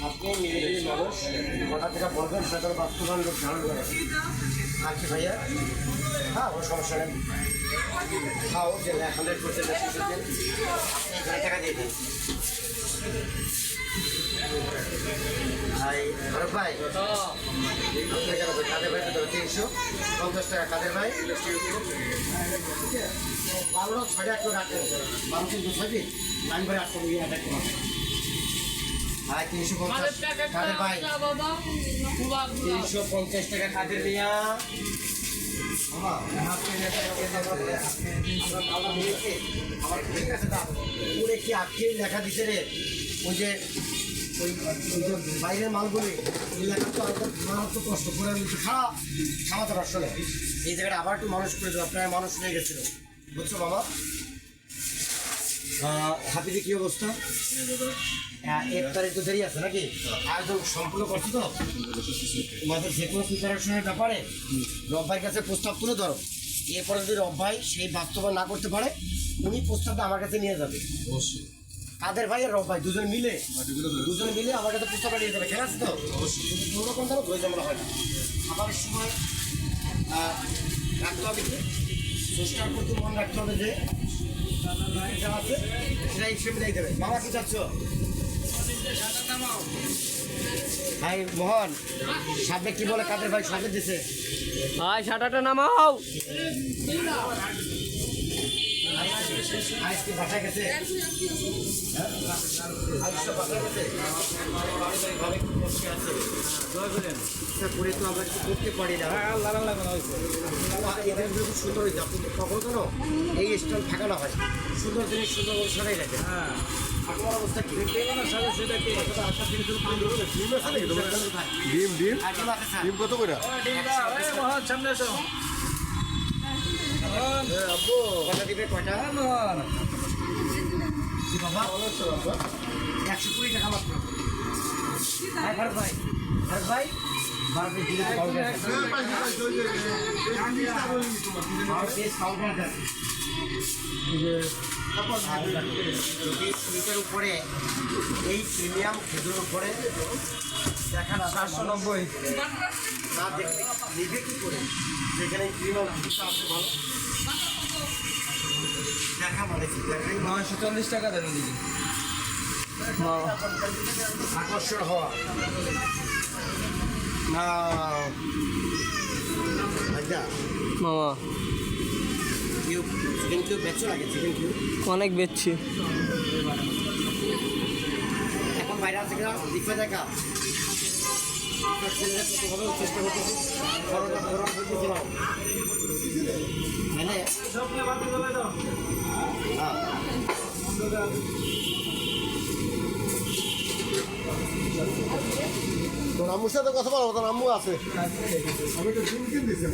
আপনি নিজেই মানুষ হঠাৎ যেটা বলবেন সেটা তো বাস্তবায়ন লোক ধারণ করে কি ভাইয়া হ্যাঁ কোনো সমস্যা নেই খাও যে হান্ড্রেড পার্সেন্ট এখানে টাকা দিয়ে দিন ভাই ফারুক ভাই। কাদের ভাই তো তিনশো? পঞ্চাশ টাকা কাদের ভাই? বারো ছয়টা একটু রাখেন বারো কিন্তু ছয়টি লাইন ভাই আটশো নিয়ে অ্যাটাক করুন ভাই তিনশো পঞ্চাশ কাদের ভাই? তিনশো পঞ্চাশ টাকা কাদের আছে, আমার ঠিক আছে দাও। ওরে কি আজকে লেখা দিছে রে? ওই যে ওই বাইরের মালগুলি এই তো আমার কষ্ট করে আমি খাওয়া খাওয়া তো আসলে এই জায়গাটা আবার একটু মানুষ করে দেবো প্রায় মানুষ হয়ে গেছিল। বুঝছ বাবা? হাতিতে কি অবস্থা? হ্যাঁ, এক তারিখ তো দেরি আছে নাকি? আয়োজন সম্পূর্ণ করছি তো। তোমাদের যে কোনো প্রিপারেশনের ব্যাপারে রব্বাইয়ের কাছে প্রস্তাব তুলে ধরো। এরপরে যদি রব্বাই সেই বাস্তবায়ন না করতে পারে উনি প্রস্তাবটা আমার কাছে নিয়ে যাবে। অবশ্যই। কাদের ভাই আর ভাই দুজন মিলে। দুজন মিলে আমার কাছে প্রস্তাবটা নিয়ে যাবে ঠিক আছে তো? কোনো রকম ধরো ধৈর্য ঝামেলা হয় না। আমার সময় রাখতে হবে চেষ্টার প্রতি মনে রাখতে হবে যে যা আছে সেটা হিসেবে মিলাই দেবে। বাবা কি চাচ্ছ? ভাই মোহন সামনে কি বলে কাদের ভাই সামনে দিছে? ভাই সাটাটা নামাও। আজকে বাসায় গেছে আজকে বাসায় গেছে ভাবে খুব কষ্টে আছে ইচ্ছা করে তো আমরা কিছু করতে পারি না এদের খুব সুন্দর হয়েছে আপনি কখনো কেন এই স্টল ফাঁকা হয় সুন্দর জিনিস সুন্দর করে সরাই রাখে আপনার অবস্থা কি ডিম ডিম ডিম আছে স্যার? ডিম কত করে কয়টা দিবে কয়টা কি বাবা একশো কুড়ি টাকা মাত্র ভাই ভাই ভাই ভারতের সুইটের উপরে এই প্রিমিয়াম খেজুর উপরে দেখা না চারশো নব্বই। না দেখতে নিবে কি করে? যেখানে প্রিমিয়াম খেজুরটা আছে ভালো দেখা মানে নয়শো চল্লিশ টাকা দেবেন দিদি। আকর্ষণ হওয়া। আচ্ছা। মামা। অনেক বেচছি। বাইরে আছে কিনা, দিকে দেখা। ছেলেরা চেষ্টা করতেছে। করোনা করোনা করতেছিলাম মানে হ্যাঁ। তোর আম্মুর সাথে কথা বলো তোর আম্মু আছে। আমি তো ডিম কিনতেছি